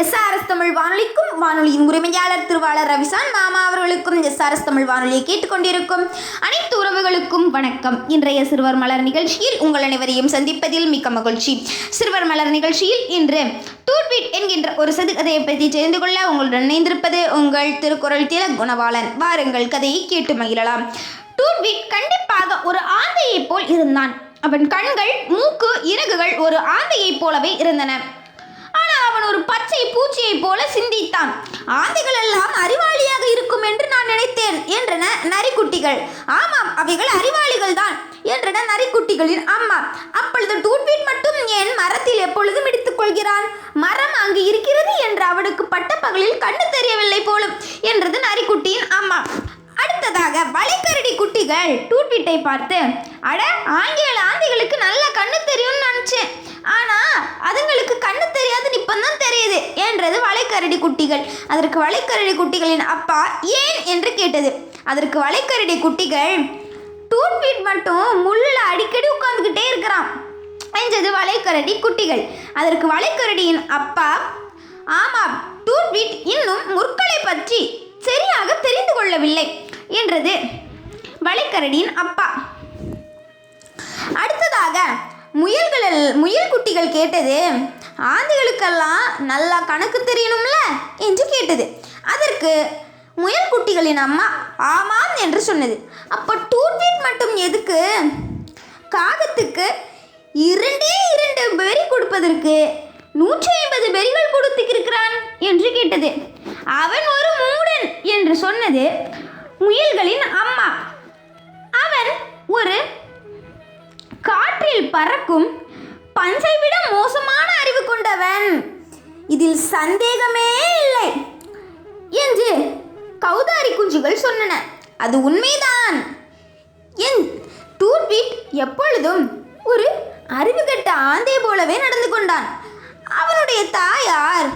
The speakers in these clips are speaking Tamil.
எஸ்ஆர்எஸ் தமிழ் வானொலிக்கும் வானொலியின் உரிமையாளர் திருவாளர் ரவிசான் மாமா அவர்களுக்கும் எஸ்ஆர்எஸ் தமிழ் வானொலியை கேட்டுக்கொண்டிருக்கும் அனைத்து உறவுகளுக்கும் வணக்கம். இன்றைய சிறுவர் மலர் நிகழ்ச்சியில் உங்கள் அனைவரையும் சந்திப்பதில் மிக்க மகிழ்ச்சி. சிறுவர் மலர் நிகழ்ச்சியில் இன்று டூட்வீட் என்கின்ற ஒரு சதுக்கதையை பற்றி தெரிந்து கொள்ள உங்களுடன் இணைந்திருப்பது உங்கள் திருக்குறள் தில குணவாளன். வாருங்கள் கதையை கேட்டு மகிழலாம். டூட்வீட் கண்டிப்பாக ஒரு ஆந்தையைப் போல் இருந்தான். அவன் கண்கள் மூக்கு இறகுகள் ஒரு ஆந்தையைப் போலவே இருந்தன. அவன் ஒரு பச்சை பூச்சியைப் போல சிந்தித்தான். ஆந்தைகள் எல்லாம் அறிவாளியாக இருக்கும் என்று நான் நினைத்தேன் என்றன நரிக்குட்டிகள். ஆமாம் அவைகள் அறிவாளிகள் தான் என்றன நரிக்குட்டிகளின் அம்மா. அப்பொழுது டூட்வீட் மட்டும் ஏன் மரத்தில் எப்பொழுதும் இடித்துக் கொள்கிறான்? மரம் அங்கு இருக்கிறது என்று அவனுக்கு பட்ட பகலில் கண்ணு தெரியவில்லை போலும் என்றது நரிக்குட்டியின் அம்மா. அடுத்ததாக வளைக்கரடி குட்டிகள் டூட்வீட்டை பார்த்து அட ஆங்கில ஆந்திகளுக்கு நல்ல கண்ணு தெரியும்னு நினச்சேன். ஆனால் அதுங்களுக்கு கண்ணு தெரியாது இப்போ தான் தெரியுது என்றது வளைக்கரடி குட்டிகள். அதற்கு வளைக்கரடி குட்டிகளின் அப்பா ஏன் என்று கேட்டது. அதற்கு வளைக்கரடி குட்டிகள் டூட்வீட் மட்டும் முள்ளில் அடிக்கடி உட்காந்துக்கிட்டே இருக்கிறான் என்றது வளைக்கரடி குட்டிகள். அதற்கு வளைக்கரடியின் அப்பா ஆமாம் டூட்வீட் இன்னும் முற்களை பற்றி சரியாக தெரிந்து கொள்ளவில்லை என்றது வளைக்கரடியின் அப்பா. அடுத்ததாக முயல்கள் முயல் குட்டிகள் கேட்டது ஆந்திகளுக்கெல்லாம் நல்லா கணக்கு தெரியணும்ல? என்று கேட்டது. அதற்கு முயல் குட்டிகளின் அம்மா ஆமாம் என்று சொன்னது. அப்போ டூட்வீட் மட்டும் எதுக்கு? காகத்துக்கு இரண்டே இரண்டு பெரி கொடுப்பதற்கு நூற்றி ஐம்பது பெரிகள் கொடுத்துக்கிருக்கிறான் என்று கேட்டது. அவன் ஒரு மூடன் என்று சொன்னது முயல்களின் அம்மா. அவன் ஒரு காற்றில் பறக்கும் பஞ்சை விட மோசமான அறிவு கொண்டவன். இதில் சந்தேகமே இல்லை என்று கௌதாரி குஞ்சுகள் சொன்னன. அது உண்மைதான். என் டூட்வீட் எப்பொழுதும் ஒரு அறிவுகெட்ட ஆந்தை போலவே நடந்து கொண்டான். அவனுடைய தாயார்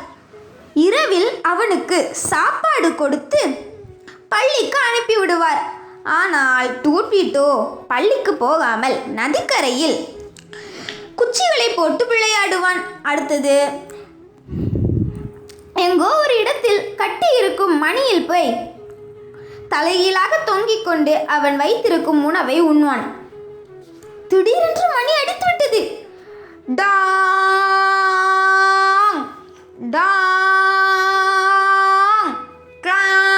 இரவில் அவனுக்கு சாப்பாடு கொடுத்து பள்ளிக்கு அனுப்பி விடுவார் ஆனால் டூட்வீட்டோ பள்ளிக்கு போகாமல் நதிக்கரையில் குச்சிகளை போட்டு விளையாடுவான். அடுத்தது எங்கோ ஒரு இடத்தில் கட்டி இருக்கும் மணியில் போய் தலைகீழாக தொங்கிக் கொண்டு அவன் வைத்திருக்கும் உணவை உண்ணுவான். திடீரென்று மணி அடித்து விட்டது. டாங் டாங் கிளாங்.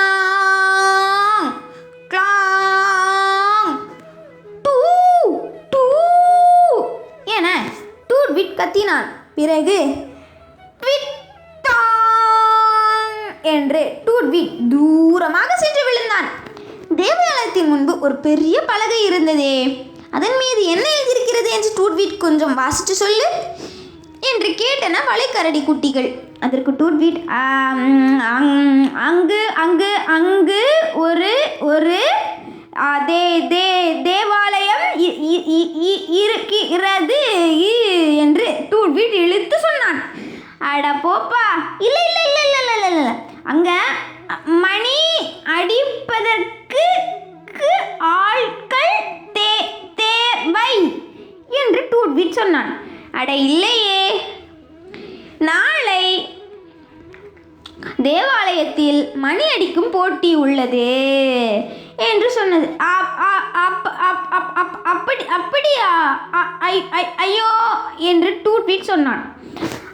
கத்தினான். பிறகு ட்விட் டாங் என்று டூட்விட் தூரமாக சென்று விழுந்தான். தேவாலயத்தின் முன்பு ஒரு பெரிய பலகை இருந்ததே. அதன் மீது என்ன எழுதியிருக்கிறது என்று டூட்வீட் கொஞ்சம் வாசித்து சொல்லு என்று கேட்டன வளைக்கரடி குட்டிகள். அதற்கு டூட்வீட் வீட் அங்- அங்கு அங்கு அங்கு ஒரு ஒரு தே தே தேவாலயம் இ- இருக்கிறது இ- என்று டூட்வீட் இழுத்து சொன்னான். அட போப்பா இல்லை இல்லை இல்லை இல்லை இல்லை இல்லை இல்லை. அங்கே மணி அடிப்பதற்கு ஆட்கள் தே தேவை என்று டூட்வீட் சொன்னான். அட இல்லையே. நாளை தேவாலயத்தில் மணி அடிக்கும் போட்டி உள்ளது. என்று சொன்னது. அப்- அப்- அப்- அப்- அப்- அப்படி அப்படியா? அ- ஐ- ஐ- ஐயோ என்று டூட்வீட் சொன்னான்.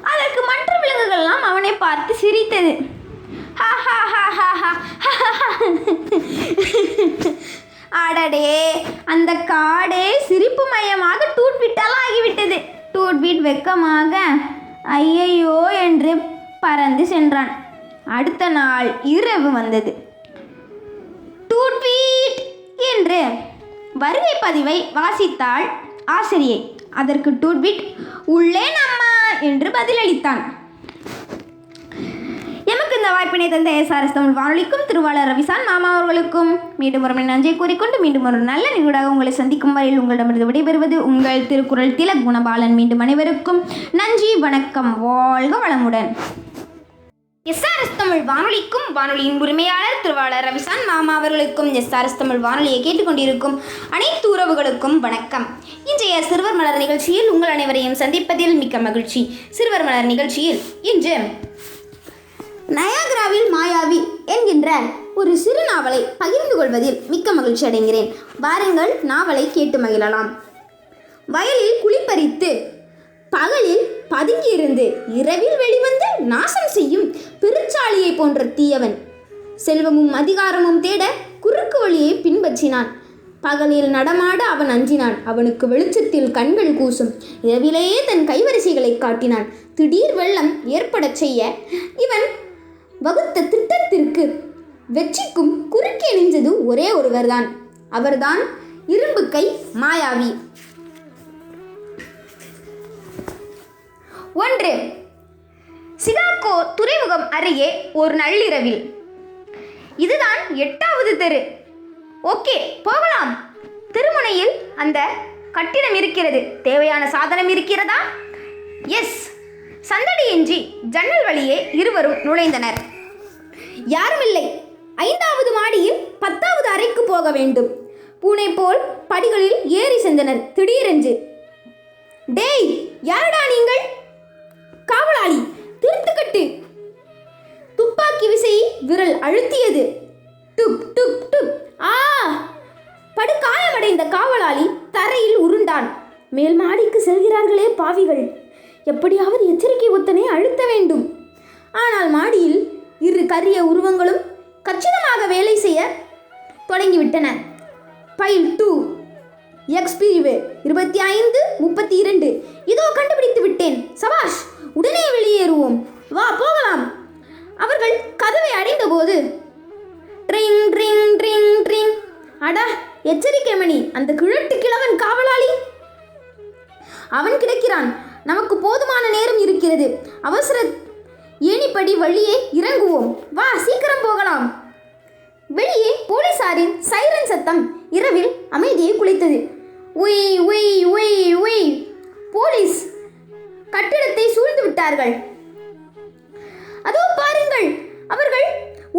அதற்கு மற்ற விலங்குகள்லாம் அவனை பார்த்து சிரித்தது. "ஹா, ஹா, ஹா, ஹா, ஹா, அடடே அந்த காடே சிரிப்பு மையமாக டூட்விட்டால் ஆகிவிட்டது. டூட்வீட் வெக்கமாக ஐயையோ என்று பறந்து சென்றான். அடுத்த நாள் இரவு வந்தது. டூட்வீட் என்று வருகை பதிவை வாசித்தாள் ஆசிரியை. அதற்கு டூட்வீட் உள்ளே நம்மா என்று பதிலளித்தான். எமக்கு இந்த வாய்ப்பினை தந்த எஸ்ஆர்எஸ் தமிழ் வானொலிக்கும் திருவாளர் ரவிசான் மாமா அவர்களுக்கும் மீண்டும் ஒரு முறை கூறிக்கொண்டு மீண்டும் ஒரு நல்ல நிகழ்வாக உங்களை சந்திக்கும் வரையில் உங்களிடமிருந்து விடைபெறுவது உங்கள் திருக்குறள் திலக் குணபாலன். மீண்டும் அனைவருக்கும் நன்றி வணக்கம் வாழ்க வளமுடன். எஸ்ஆர்எஸ் தமிழ் வானொலிக்கும் வானொலியின் உரிமையாளர் திருவாளர் ரவிசான் மாமா அவர்களுக்கும் எஸ்ஆர்எஸ் தமிழ் வானொலியை கேட்டுக்கொண்டிருக்கும் அனைத்து உறவுகளுக்கும் வணக்கம். இன்றைய சிறுவர் மலர் நிகழ்ச்சியில் உங்கள் அனைவரையும் சந்திப்பதில் மிக்க மகிழ்ச்சி. சிறுவர் மலர் நிகழ்ச்சியில் இன்று நயாகராவில் மாயாவி என்கின்ற ஒரு சிறு நாவலை பகிர்ந்து கொள்வதில் மிக்க மகிழ்ச்சி அடைகிறேன். வாருங்கள் நாவலை கேட்டு மகிழலாம். வயலில் குளிப்பறித்து பகலில் பதுங்கியிருந்து இரவில் வெளிவந்து நாசம் செய்யும் பெருச்சாளியை போன்ற தீயவன். செல்வமும் அதிகாரமும் தேட குறுக்கு வழியை பின்பற்றினான். பகலில் நடமாட அவன் அஞ்சினான். அவனுக்கு வெளிச்சத்தில் கண்கள் கூசும். இரவிலேயே தன் கைவரிசைகளை காட்டினான். திடீர் வெள்ளம் ஏற்படச் செய்ய இவன் வகுத்த திட்டத்திற்கு வெற்றிக்கும் குறுக்கே நின்றது ஒரே ஒருவர்தான். அவர்தான் இரும்பு கை மாயாவி. ஒன்று. சிகாகோ துறைமுகம் அருகே ஒரு நள்ளிரவில். இதுதான் எட்டாவது தெரு. ஓகே போகலாம். திருமுனையில் அந்த கட்டிடம் இருக்கிறது. தேவையான சாதனம் இருக்கிறதா? எஸ். சந்தடியின்றி ஜன்னல் வழியே இருவரும் நுழைந்தனர். யாருமில்லை. ஐந்தாவது மாடியில் பத்தாவது அறைக்கு போக வேண்டும். பூனை போல் படிகளில் ஏறி சென்றனர். திடீரென்று டேய் யாரடா நீங்கள்? காவலாளி திருத்துக்கட்டு துப்பாக்கி விசையை விரல் அழுத்தியது. டுப் டுப் டுப். ஆ! படுகாயமடைந்த காவலாளி தரையில் உருண்டான். மேல் மாடிக்கு செல்கிறார்களே பாவிகள். எப்படியாவது எச்சரிக்கை ஒத்தனை அழுத்த வேண்டும். ஆனால் மாடியில் இரு கரிய உருவங்களும் கச்சிதமாக வேலை செய்ய தொடங்கிவிட்டன. பைல் டூ எக்ஸ் பிரிவு இருபத்தி ஐந்து முப்பத்தி இரண்டு. இதோ கண்டுபிடித்து விட்டேன். சபாஷ்! உடனே வெளியேறுவோம். வா போகலாம். அவர்கள் கதவை அடைந்தபோது ட்ரிங் ட்ரிங் ட்ரிங் ட்ரிங். அடா எச்சரிக்கை மணி. அந்த கிழட்டு கிழவன் காவலாளி. அவன் கிடைக்கிறான். நமக்கு போதுமான நேரம் இருக்கிறது. அவசர ஏணிப்படி வழியே இறங்குவோம். வா சீக்கிரம் போகலாம். வெளியே போலீசாரின் சைரன் சத்தம் இரவில் அமைதியை குலைத்தது. உய் உய் உய் உய். போலீஸ் கட்டிடத்தை சூழ்ந்து விட்டார்கள். அதோ பாருங்கள் அவர்கள்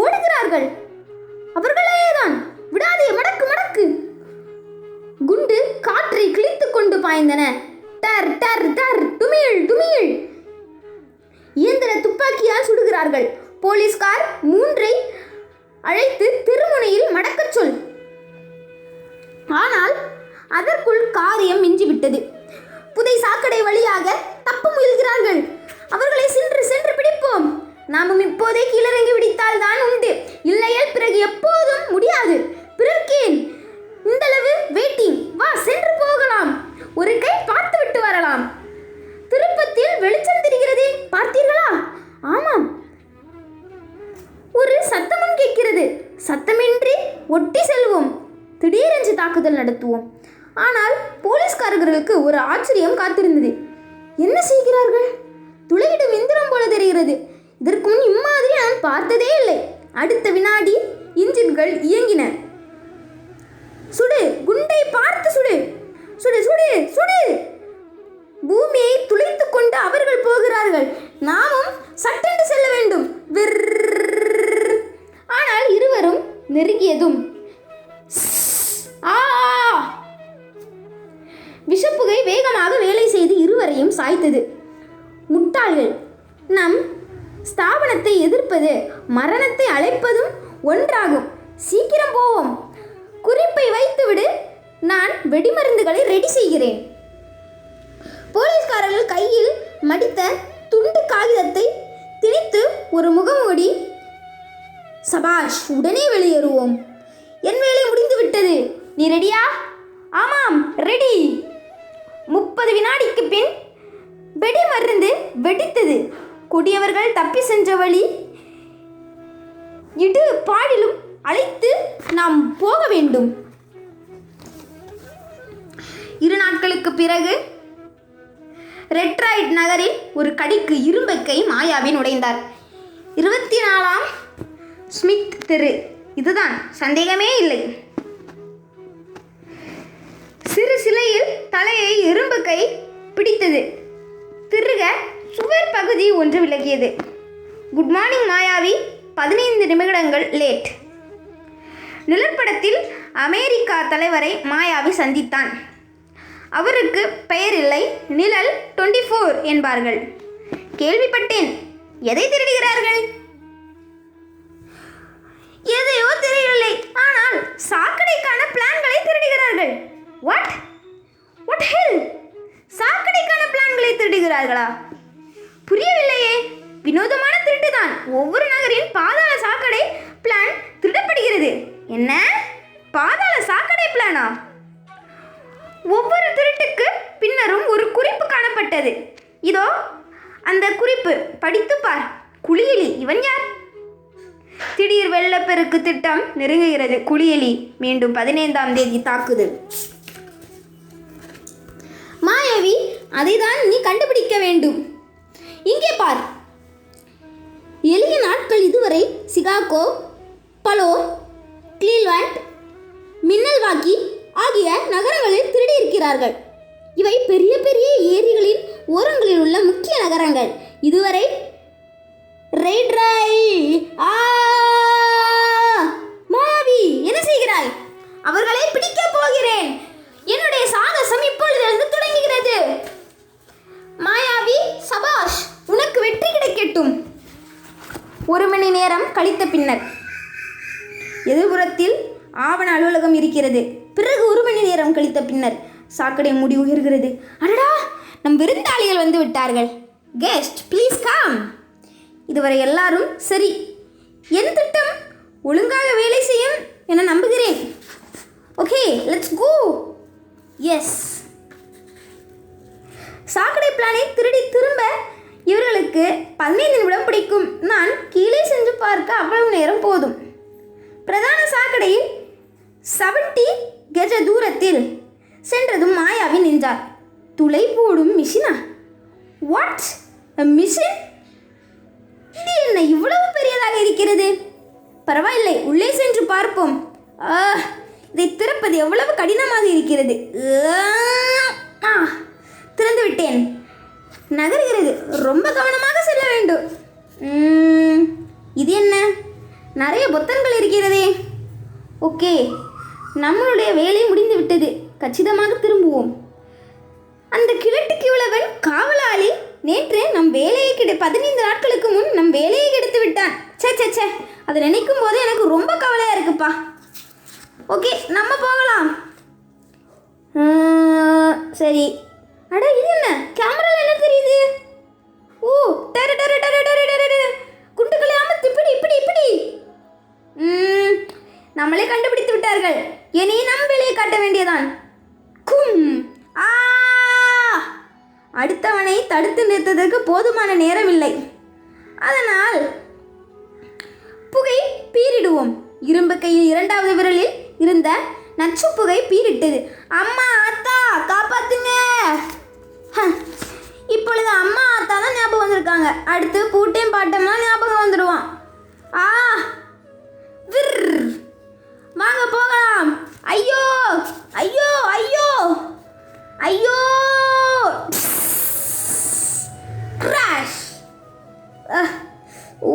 ஓடுகிறார்கள். அவர்களேதான் விடாதே மடக்கு மடக்கு. குண்டு காற்றை கிழித்துக் கொண்டு பாய்ந்தன. டர் டர் டர் டுமிழ் டுமிழ் இயந்திர துப்பாக்கியால் சுடுகிறார்கள். போலீஸ்கார் மூன்றை அழைத்து திருமுனையில் மடக்கச் சொல். ஆனால் அதற்குள் காரியம் மிஞ்சிவிட்டது. புதை சாக்கடை வழியாக கொடியவர்கள் தப்பி சென்ற வழி? இடு பாடிலும் அழைத்து நாம் போக வேண்டும். இரு நாட்களுக்கு பிறகு ரெட்ராய்ட் நகரில் ஒரு கடிக்கு இரும்பை கை மாயாவின் உடைந்தார். இருபத்தி நாலாம் ஸ்மித் தெரு. இதுதான். சந்தேகமே இல்லை. சிறு சிலையில் தலையை எறும்பு கை பிடித்தது. திருக சுவர் பகுதி ஒன்று விலகியது. குட் மார்னிங் மாயாவி பதினைந்து நிமிடங்கள் லேட் நிழற்படத்தில் அமெரிக்கா தலைவரை மாயாவி சந்தித்தான். அவருக்கு பெயர் இல்லை நிழல் டுவெண்ட்டி ஃபோர் என்பார்கள். கேள்விப்பட்டேன். எதை திருடுகிறார்கள்? எதையோ தெரியவில்லை. ஆனால் சாக்கடைக்கான பிளான்களை திருடுகிறார்கள். வாட் வாட் ஹெல் சாக்கடைக்கான பிளான்களை திருடுகிறார்களா? புரியவில்லையே. வினோதமான திருட்டுதான். ஒவ்வொரு நகரின் பாதாள சாக்கடை பிளான் திருடப்படுகிறது. என்ன? பாதாள சாக்கடை பிளானா ஒவ்வொரு திருட்டுக்கு பின்னரும் ஒரு குறிப்பு காணப்பட்டது. இதோ அந்த குறிப்பு. படித்து பார். குளியலி. இவன் யார்? திடீர் வெள்ளப்பெருக்கு திட்டம் நெருங்குகிறது. குளியலி மீண்டும் பதினைந்தாம் தேதி தாக்குதல் மாயாவி அதைதான் நீ கண்டுபிடிக்க வேண்டும். இங்கே பார். எளிய நாட்கள் இதுவரை சிகாகோ பலோ கிளீல்வாண்ட் மின்னல்வாக்கி ஆகிய நகரங்களில் திருடியிருக்கிறார்கள். இவை பெரிய பெரிய ஏரிகளின் ஓரங்களில் உள்ள முக்கிய நகரங்கள். இதுவரை ரெய்ட் ஆ மாவி என்ன செய்கிறாய்? அவர்களை பிடிக்கப் போகிறேன். என்னுடைய சாகசம் இப்பொழுதிலிருந்து தொடங்குகிறது. மாயாவி சபாஷ் உனக்கு வெற்றி கிடைக்கட்டும். ஒரு மணி நேரம் கழித்த பின்னர் எதிர்புறத்தில் ஆவண அலுவலகம் இருக்கிறது. பிறகு ஒரு மணி நேரம் கழித்த பின்னர் சாக்கடை முடி உயர்கிறது. அடடா நம் விருந்தாளிகள் வந்து விட்டார்கள். கெஸ்ட் ப்ளீஸ் கம் இதுவரை எல்லாரும் சரி. என் திட்டம் ஒழுங்காக வேலை செய்யும் என நம்புகிறேன். ஓகே லெட்ஸ் கோ எஸ் சாக்கடை பிளானை திருடி திரும்ப எனக்கு பதினைந்து நிமிடம் பிடிக்கும். நான் கீழே சென்று பார்க்க அவ்வளவு நேரம் போதும். பிரதான சாக்கடையில் செவன்டி கெஜ தூரத்தில் சென்றதும் மாயாவி நின்றார் துளை போடும் மிஷினா? வாட் மிஷின் இது என்ன இவ்வளவு பெரியதாக இருக்கிறது? பரவாயில்லை உள்ளே சென்று பார்ப்போம். இதை திறப்பது எவ்வளவு கடினமாக இருக்கிறது? ஆ, திறந்து விட்டேன் நகர்கிறது. ரொம்ப கவனமாக செல்ல வேண்டும். இது என்ன? நிறைய பொத்தன்கள் இருக்கிறதே. ஓகே நம்மளுடைய வேலை முடிந்து விட்டது. கச்சிதமாக திரும்புவோம். அந்த கிழட்டுக்கு உழவன் காவலாளி. நேற்று நம் வேலையை கிடை பதினைந்து நாட்களுக்கு முன் நம் வேலையை கெடுத்து விட்டான். ச்சே சே சே அதை நினைக்கும் போது எனக்கு ரொம்ப கவலையாக இருக்குப்பா. ஓகே நம்ம போகலாம். சரி. அட இது என்ன? கேமரால என்ன தெரியுது? ஓ டர டர டர டர டர டர. குண்டுகளை அமர்த்து இப்படி இப்படி இப்படி ம், நம்மளே கண்டுபிடித்து விட்டார்கள். இனி நம் வேலையை காட்ட வேண்டியதான் கும். ஆ. அடுத்தவனை தடுத்து நிறுத்ததற்கு போதுமான நேரம் இல்லை அதனால் புகை பீரிடுவோம் இரும்பு கையில் இரண்டாவது விரலில் இருந்த நச்சு புகை பீரிட்டது. அம்மா அத்தா காப்பாத்துங்க. ஹ, இப்பொழுது அம்மா அத்தா தான் ஞாபகம் வந்திருக்காங்க. அடுத்து பூட்டையும் பாட்டம்லாம் ஞாபகம் வந்துடுவான் ஆ. விர். வாங்க போகலாம். ஐயோ ஐயோ ஐயோ. ஐயோ. கிராஷ் ஓ.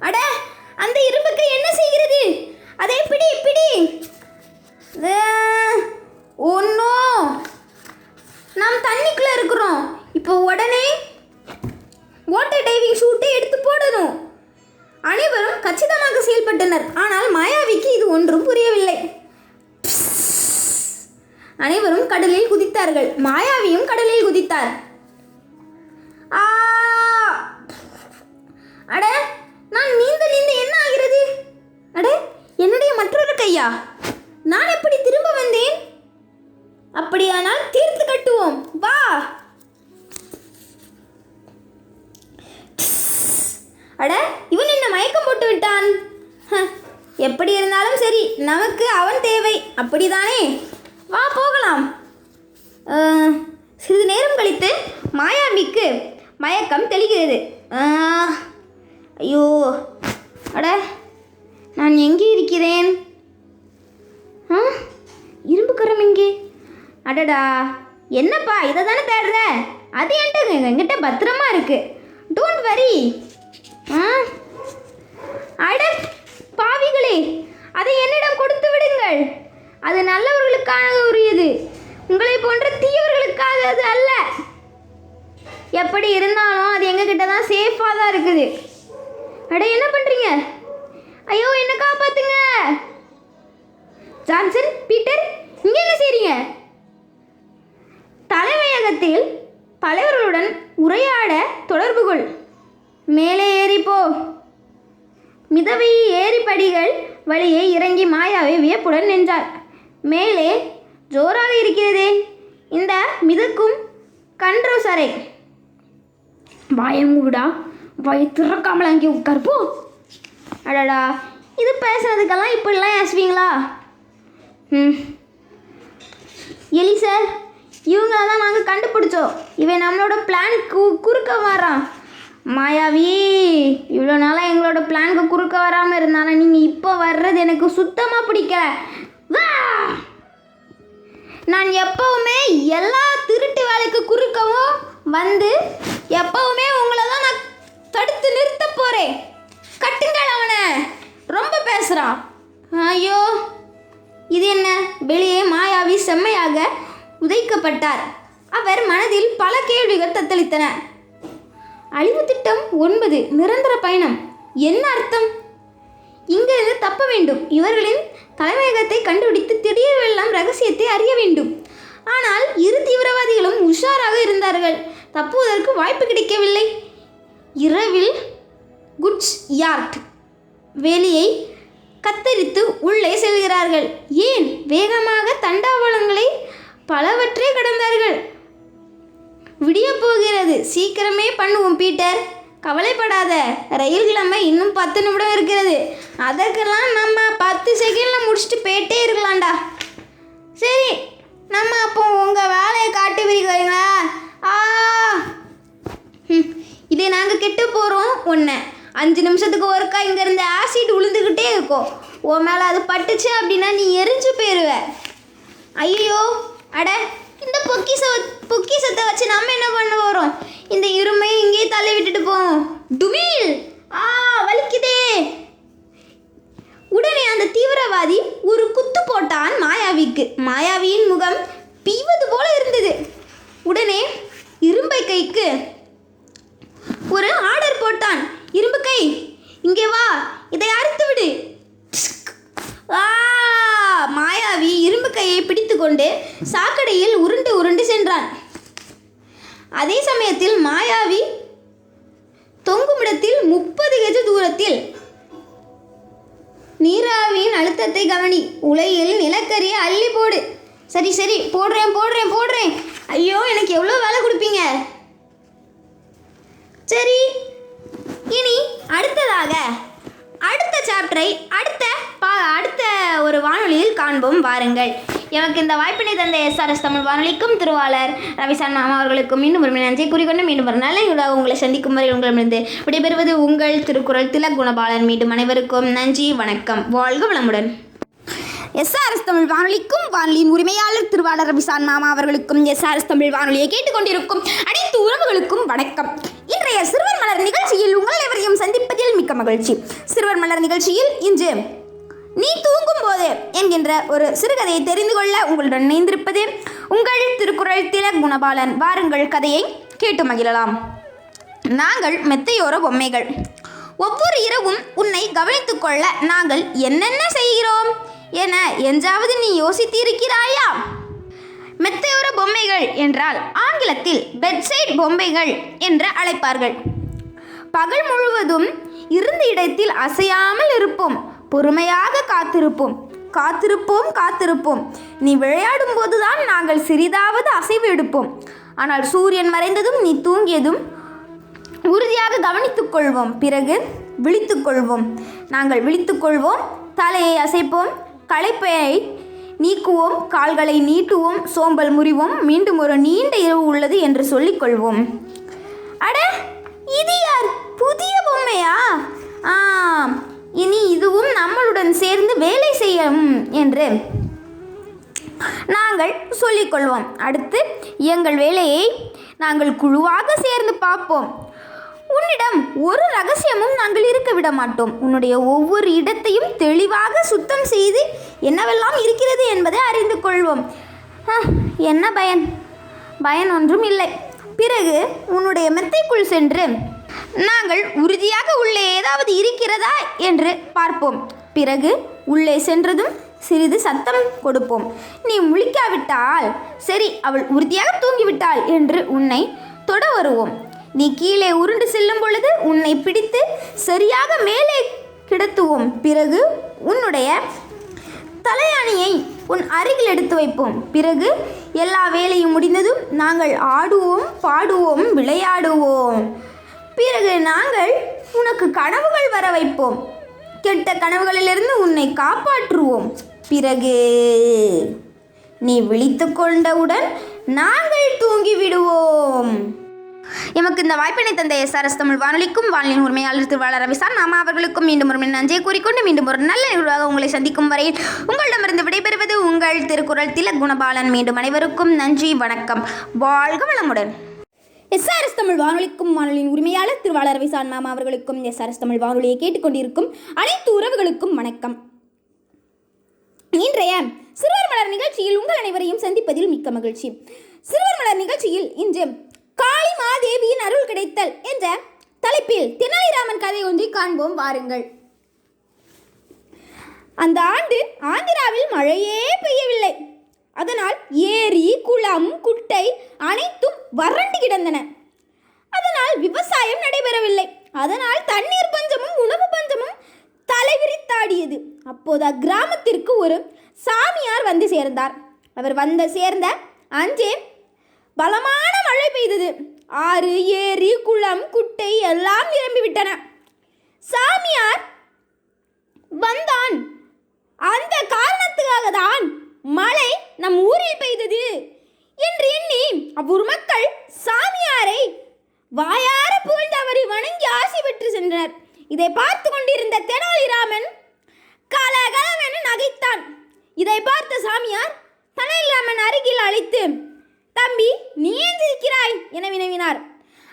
அட அந்த இரும்புக்கு என்ன செய்கிறது? அதை பிடி பிடி. ஒன்றும் நாம் தண்ணிக்குள்ளே இருக்கிறோம். இப்போ உடனே வாட்டர் டைவிங் ஷூட்டை எடுத்து போடணும். அனைவரும் கச்சிதமாக செயல்பட்டனர். ஆனால் மாயாவிக்கு இது ஒன்றும் புரியவில்லை. அனைவரும் கடலில் குதித்தார்கள். மாயாவியும் கடலில் குதித்தார். ஆ! அட நான் நீந்த நீந்த என்ன ஆகிறது? அட என்னுடைய மற்றொரு கையா? நான் எப்படி திரும்ப வந்தேன்? அப்படியானால் தீர்த்து கட்டுவோம். வா. அட இவன் என்ன மயக்கம் போட்டு விட்டான்? ஹ, எப்படி இருந்தாலும் சரி நமக்கு அவன் தேவை. அப்படிதானே? வா போகலாம். சிறிது நேரம் கழித்து மாயாமிக்கு மயக்கம் தெளிகிறது. ஐயோ. அட நான் எங்கே இருக்கிறேன்? ஆ? இரும்பு கரம் எங்கே அடடா. என்னப்பா இதை தானே தேடுற? அது என்கிட்ட என்கிட்ட பத்திரமா இருக்கு. டோன்ட் வரி ஆ? அட பாவிகளே. அதை என்னிடம் கொடுத்து விடுங்கள். அது நல்லவர்களுக்கான உரியது. உங்களை போன்ற தீயவர்களுக்காக அது அல்ல. எப்படி இருந்தாலும் அது எங்ககிட்ட தான் சேஃபாக தான் இருக்குது. அட என்ன பண்ணுறீங்க ஐயோ என்ன காப்பாற்றுங்க ஜான்சன் பீட்டர் இங்கே என்ன செய்றீங்க? தலைமையகத்தில் தலைவர்களுடன் உரையாட தொடர்பு கொள். மேலே ஏறிப்போ மிதவை ஏறிப்படிகள் வழியே இறங்கி மாயாவை வியப்புடன் நின்றார். மேலே ஜோராக இருக்கிறதே. இந்த மிதக்கும் கன்றோசரை பயமுடா வாய திறக்காமல் அங்கே உட்கார்ப்போ அடடா. இது பேசுறதுக்கெல்லாம் இப்படிலாம் ஏசுவீங்களா? ம். எலி சார் இவங்கள தான் நாங்கள் கண்டுபிடிச்சோம். இவன் நம்மளோட பிளான் கு குறுக்க வரான். மாயாவி இவ்வளோ நாளாக எங்களோட பிளானுக்கு குறுக்க வராமல் இருந்தாலும் நீங்கள் இப்போ வர்றது எனக்கு சுத்தமாக பிடிக்கல. வா! நான் எப்பவுமே எல்லா திருட்டு வேலைக்கு குறுக்கவும் வந்து எப்பவுமே உங்களை தான் நான் தடுத்து நிறுத்த போகிறேன் கட்டுங்கள் அவனை. ரொம்ப பேசுகிறான் ஐயோ. இது என்ன? வெளியே மாயாவி செம்மையாக உதைக்கப்பட்டார். அவர் மனதில் பல கேள்விகள் தத்தளித்தன. அழிவு திட்டம் ஒன்பது நிரந்தர பயணம். என்ன அர்த்தம்? இங்கிருந்து தப்ப வேண்டும். இவர்களின் தலைமையகத்தை கண்டுபிடித்து திடீரெல்லாம் ரகசியத்தை அறிய வேண்டும். ஆனால் இரு தீவிரவாதிகளும் உஷாராக இருந்தார்கள். தப்புவதற்கு வாய்ப்பு கிடைக்கவில்லை. இரவில் குட்ஸ் யார்ட் வேலியை கத்தரித்து உள்ளே செல்கிறார்கள். ஏன்? வேகமாக தண்டாவளங்களை பலவற்றை கடந்தார்கள். விடிய போகிறது. சீக்கிரமே பண்ணுவோம் பீட்டர். கவலைப்படாத. ரயில் கிளம்ப இன்னும் பத்து நிமிடம் இருக்கிறது. அதற்கெல்லாம் நம்ம பத்து செகண்டில் முடிச்சுட்டு போயிட்டே இருக்கலாம்டா. சரி நம்ம அப்போ உங்கள் வேலையை காட்டி விரிக்கிறீங்களா ஆ. ம், நாங்கள் கெட்டு போகிறோம் ஒன்று அஞ்சு நிமிஷத்துக்கு ஒருக்கா இங்கேருந்து ஆசிட் விழுந்துக்கிட்டே இருக்கும். உன் மேலே அது பட்டுச்சு அப்படின்னா நீ எரிஞ்சு போயிடுவ ஐயோ அட இந்த பொக்கிச பொக்கிசத்தை வச்சு நம்ம என்ன பண்ண போகிறோம் இந்த இருமையை இங்கேயே தள்ளி விட்டுட்டு போவோம். டுமில்! ஆ வலிக்குதே. உடனே அந்த தீவிரவாதி ஒரு குத்து போட்டான் மாயாவிக்கு. மாயாவியின் முகம் பீவது போல இருந்தது. உடனே இரும்பை கைக்கு ஒரு ஆர்டர் போட்டான். இரும்பு கை. இங்கே வா. இதை அறுத்து விடு. மாயாவி இரும்பு கையை பிடித்துக்கொண்டு சாக்கடையில் உருண்டு உருண்டு சென்றான். அதே சமயத்தில் மாயாவி தொங்குமிடத்தில் முப்பது கெஜ தூரத்தில் நீராவியின் அழுத்தத்தை கவனி. உலையில் நிலக்கரியை அள்ளி போடு. சரி சரி போடுறேன் போடுறேன் போடுறேன். ஐயோ எனக்கு எவ்வளோ வேலை கொடுப்பீங்க? சரி இனி அடுத்ததாக அடுத்த சாப்டரை அடுத்த பா அடுத்த ஒரு வானொலியில் காண்போம் வாருங்கள். எனக்கு இந்த வாய்ப்பினை தந்த எஸ்ஆர்எஸ் தமிழ் வானொலிக்கும் திருவாளர் ரவிசான் மாமா அவர்களுக்கும் மீண்டும் ஒரு நன்றி கூறிக்கொண்டு மீண்டும் ஒரு நல்ல நிகழ்வாக உங்களை சந்திக்கும் வரை உங்களிடமிருந்து விடைபெறுவது உங்கள் திருக்குறள் திலக் குணபாலன். மீண்டும் அனைவருக்கும் நன்றி வணக்கம். வாழ்க வளமுடன். எஸ்ஆர்எஸ் தமிழ் வானொலிக்கும் வானொலியின் உரிமையாளர் திருவாளர் ரவிசான் மாமா அவர்களுக்கும் எஸ்ஆர்எஸ் தமிழ் வானொலியை கேட்டுக்கொண்டிருக்கும் அனைத்து உறவுகளுக்கும் வணக்கம். இன்றைய சிறுவர் மலர் நிகழ்ச்சியில் மகிழ்ச்சி. சிறுவர் மலர் நிகழ்ச்சியில் இன்று நீ தூங்கும் போது என்கின்ற ஒரு சிறுகதையை தெரிந்து கொள்ள உங்களுடன் இணைந்திருப்பது உங்கள் திருக்குறள் திலக் குணபாலன். வாருங்கள் கதையை கேட்டு மகிழலாம். நாங்கள் மெத்தையோர பொம்மைகள். ஒவ்வொரு இரவும் உன்னை கவனித்துக் கொள்ள நாங்கள் என்னென்ன செய்கிறோம்? என என்றாவது நீ யோசித்திருக்கிறாயா? மெத்தையோர பொம்மைகள் என்றால் ஆங்கிலத்தில் பெட்சைட் பொம்மைகள் என்று அழைப்பார்கள். பகல் முழுவதும் இருந்த இடத்தில் அசையாமல் இருப்போம். பொறுமையாக காத்திருப்போம். காத்திருப்போம் காத்திருப்போம். நீ விளையாடும் போதுதான் நாங்கள் சிறிதாவது அசைவு எடுப்போம். ஆனால் சூரியன் மறைந்ததும் நீ தூங்கியதும் உறுதியாக கவனித்துக் கொள்வோம். பிறகு விழித்துக் கொள்வோம். நாங்கள் விழித்துக் கொள்வோம். தலையை அசைப்போம். களைப்பையை நீக்குவோம். கால்களை நீட்டுவோம். சோம்பல் முறிவோம். மீண்டும் ஒரு நீண்ட இரவு உள்ளது என்று சொல்லிக்கொள்வோம் அட இது யார்? புதிய பொம்மையா? ஆம் இனி இதுவும் நம்மளுடன் சேர்ந்து வேலை செய்யும் என்று நாங்கள் சொல்லிக்கொள்வோம். அடுத்து எங்கள் வேலையை நாங்கள் குழுவாக சேர்ந்து பார்ப்போம். உன்னிடம் ஒரு ரகசியமும் நாங்கள் இருக்க விட மாட்டோம். உன்னுடைய ஒவ்வொரு இடத்தையும் தெளிவாக சுத்தம் செய்து என்னவெல்லாம் இருக்கிறது என்பதை அறிந்து கொள்வோம். ஆ, என்ன பயன்? பயன் ஒன்றும் இல்லை. பிறகு உன்னுடைய மெத்தைக்குள் சென்று நாங்கள் உறுதியாக உள்ளே ஏதாவது இருக்கிறதா என்று பார்ப்போம். பிறகு உள்ளே சென்றதும் சிறிது சத்தம் கொடுப்போம். நீ முழிக்காவிட்டால் சரி அவள் உறுதியாக தூங்கிவிட்டாள் என்று உன்னை தொட வருவோம். நீ கீழே உருண்டு செல்லும் பொழுது உன்னை பிடித்து சரியாக மேலே கிடத்துவோம். பிறகு உன்னுடைய தலையணியை உன் அருகில் எடுத்து வைப்போம். பிறகு எல்லா வேலையும் முடிந்ததும் நாங்கள் ஆடுவோம் பாடுவோம் விளையாடுவோம். பிறகு நாங்கள் உனக்கு கனவுகள் வர வைப்போம். கெட்ட கனவுகளிலிருந்து உன்னை காப்பாற்றுவோம். பிறகு நீ விழித்து கொண்டவுடன் நாங்கள் தூங்கி விடுவோம். எமக்கு இந்த வாய்ப்பினை தந்த எஸ்ஆர்எஸ் தமிழ் வானொலிக்கும் வானொலியின் உரிமையாளர் திருவாளர் ரவிசான் நாம அவர்களுக்கும் மீண்டும் ஒரு நன்றியை கூறிக்கொண்டு மீண்டும் ஒரு நல்ல நிகழ்வாக உங்களை சந்திக்கும் வரையில் உங்களிடமிருந்து விடைபெறுவது உங்கள் திருக்குறள் திலக் குணபாலன். மீண்டும் அனைவருக்கும் நன்றி வணக்கம். வாழ்க வளமுடன். எஸ்ஆர்எஸ் தமிழ் வானொலிக்கும் வானொலியின் உரிமையாளர் திருவாளர் ரவிசான் மாமா அவர்களுக்கும் எஸ்ஆர்எஸ் தமிழ் வானொலியை கேட்டுக்கொண்டிருக்கும் அனைத்து உறவுகளுக்கும் வணக்கம். இன்றைய சிறுவர் மலர் நிகழ்ச்சியில் உங்கள் அனைவரையும் சந்திப்பதில் மிக்க மகிழ்ச்சி. சிறுவர் மலர் நிகழ்ச்சியில் இன்று காளி மாதேவியின் அருள் கிடைத்தல் என்ற தலைப்பில் தெனாலிராமன் கதை ஒன்றை காண்போம் வாருங்கள். அந்த ஆண்டு ஆந்திராவில் மழையே பெய்யவில்லை. அதனால் ஏரி குளம் குட்டை அனைத்தும் வறண்டு கிடந்தன. அதனால் விவசாயம் நடைபெறவில்லை. அதனால் தண்ணீர் பஞ்சமும் உணவு பஞ்சமும் தலைவிரித்தாடியது. அப்போது அக்கிராமத்திற்கு ஒரு சாமியார் வந்து சேர்ந்தார். அவர் வந்த சேர்ந்த அஞ்சே பலமான மழை பெய்தது. ஆறு ஏரி குளம் குட்டை எல்லாம் நிரம்பிவிட்டன. சாமியார் வந்தான். அந்த காரணத்துக்காக தான் மழை நம் ஊரில் பெய்தது என்று எண்ணி அவ்வூர் மக்கள் சாமியாரை வாயார புகழ்ந்து அவரை வணங்கி ஆசி பெற்று சென்றனர். இதை பார்த்து கொண்டிருந்த தெனாலிராமன் கலகலவென நகைத்தான். இதை பார்த்த சாமியார் தெனாலிராமன் அருகில் அழைத்து தம்பி நீ ஏன் என வினவினார்.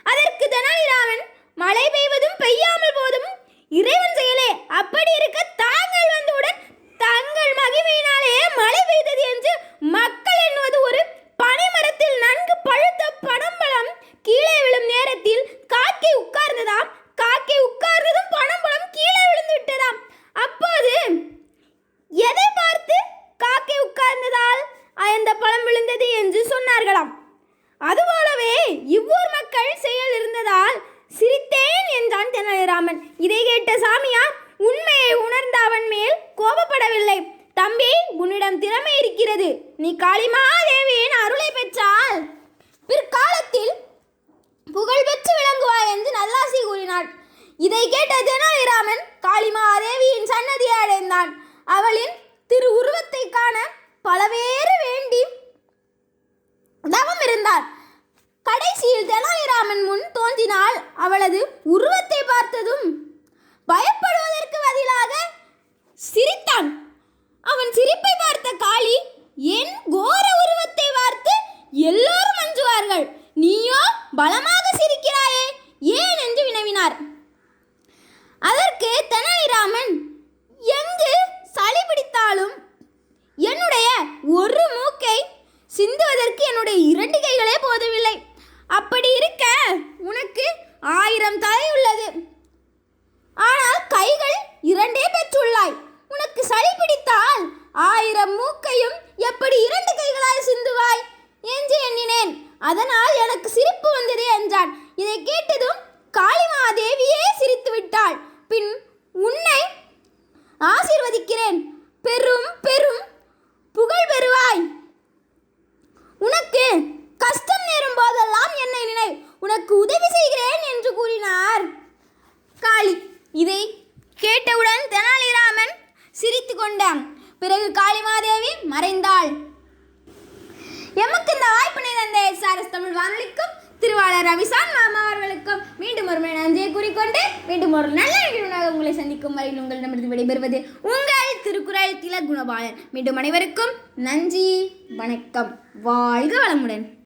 அதற்கு தெனாலிராமன் மழை பெய்வதும் பெய்யாமல் போதும் இறைவன் செயலே. அப்படி இருக்க தாங்கள் வந்தவுடன் தங்கள் மகிமையினாலே மழை பெய்தது என்று மக்கள் எண்ணுவது ஒரு பனைமரத்தில் நன்கு பழுத்த பனம்பழம் கீழே விழும் நேரத்தில் காக்கை உட்கார்ந்ததாம் காக்கை உட்கார்ந்ததும் பனம்பழம் கீழே விழுந்து விட்டதாம் அப்போது எதை பார்த்து காக்கை உட்கார்ந்ததால் அந்த பழம் விழுந்தது என்று சொன்னார்களாம் அதுபோலவே இவ்வூர் மக்கள் செயல் இருந்ததால் சிரித்தேன் என்றான் தெனாலிராமன் இதை கேட்ட சாமியார் உண்மையை உணர்ந்த அவன் மேல் கோபப்படவில்லை தம்பி உன்னிடம் திறமை இருக்கிறது நீ காளிமாதேவியின் அருளை பெற்றால் பிற்காலத்தில் புகழ் பெற்று விளங்குவாய் என்று நல்லாசி கூறினாள் இதை கேட்ட தெனாலிராமன் காளிமாதேவியின் சன்னதியை அடைந்தான் அவளின் திரு உருவத்தை காண பலவேறு வேண்டி தவம் இருந்தார் கடைசியில் தெனாலிராமன் முன் தோன்றினால் அவளது உருவ பார்த்ததும் பயப்படுவதற்கு பதிலாக சிரித்தான் அவன் சிரிப்பை பார்த்த காளி என் கோர உருவத்தை பார்த்து எல்லோரும் அஞ்சுவார்கள் நீயோ பலமாக சிரிக்கிறாயே ஏன் என்று வினவினார் அதற்கு தெனாலிராமன் எங்கு சளி பிடித்தாலும் என்னுடைய ஒரு மூக்கை சிந்துவதற்கு என்னுடைய இரண்டு கைகளே போதவில்லை அப்படி இருக்க உனக்கு ஆயிரம் தலை உள்ளது ஆனால் கைகள் இரண்டே பெற்றுள்ளாய் உனக்கு சளி பிடித்தால் ஆயிரம் மூக்கையும் எப்படி இரண்டு கைகளால் சிந்துவாய் என்று எண்ணினேன் அதனால் எனக்கு சிரிப்பு வந்தது என்றான். இதை கேட்டதும் காளிமாதேவியே சிரித்து விட்டாள் பின் உன்னை ஆசீர்வதிக்கிறேன். பெரும் பெரும் புகழ் பெறுவாய். உனக்கு கஷ்டம் நேரும் போதெல்லாம் என்னை நினை உனக்கு உதவி செய்கிறேன் என்று கூறினார். காளி இதை கேட்டவுடன் தெனாலிராமன் சிரித்து கொண்டான். பிறகு காளிமாதேவி மறைந்தாள். எமக்கு இந்த வாய்ப்பினை தந்த எஸ்ஆர்எஸ் தமிழ் வானொலிக்கும் திருவாளர் ரவிசான் மாமா அவர்களுக்கும் மீண்டும் ஒரு முறை நன்றியை கூறிக்கொண்டு மீண்டும் ஒரு நல்ல நிகழ்வுனாக உங்களை சந்திக்கும் வரையில் உங்களிடமிருந்து விடைபெறுவது உங்கள் திருக்குறள் தில குணபாலன். மீண்டும் அனைவருக்கும் நன்றி வணக்கம். வாழ்க வளமுடன்.